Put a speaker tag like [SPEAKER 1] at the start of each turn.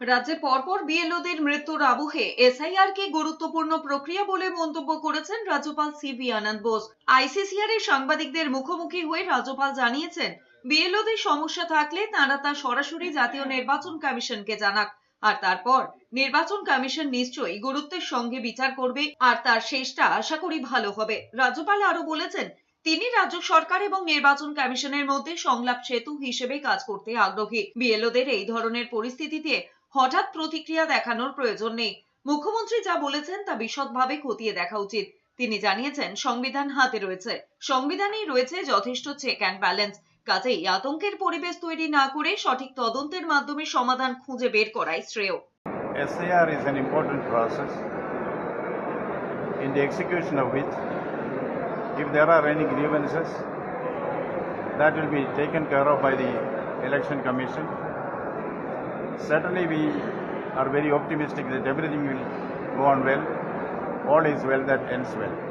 [SPEAKER 1] রাজ্যে পরপর বিএলওদের মৃত্যুর আবহে এসআইআর কে গুরুত্বপূর্ণ প্রক্রিয়া বলে মন্তব্য করেছেন রাজ্যপাল সিভি আনন্দ বোস। আইসিসিআর এর সাংবাদিকদের মুখোমুখি হয়ে রাজ্যপাল জানিয়েছেন, বিএলওদের সমস্যা থাকলে তারা তা সরাসরি জাতীয় নির্বাচন কমিশনকে জানাক। আর তারপর নির্বাচন কমিশন নিশ্চয়ই গুরুত্বের সঙ্গে বিচার করবে, আর তার শেষটা আশা করি ভালো হবে। রাজ্যপাল আরও বলেছেন, তিনি রাজ্য সরকার এবং নির্বাচন কমিশনের মধ্যে সংলাপ সেতু হিসেবে কাজ করতে আগ্রহী। বিএলওদের এই ধরনের পরিস্থিতিতে হঠাৎ প্রতিক্রিয়া দেখানোর প্রয়োজন নেই। মুখ্যমন্ত্রী যা বলেছেন তা বিশদভাবে খতিয়ে দেখা উচিত। তিনি জানিয়েছেন সংবিধান হাতে রয়েছে। সংবিধানেই রয়েছে যথেষ্ট চেক অ্যান্ড ব্যালেন্স কাজেই আতঙ্কের পরিবেশ তৈরি না করে সঠিক তদন্তের মাধ্যমে সমাধান খুঁজে বের করাই শ্রেয়।
[SPEAKER 2] SIR is an important process in the execution of which, if there are any grievances, that will be taken care of by the Election Commission. Certainly, we are very optimistic that everything will go on well. All is well that ends well.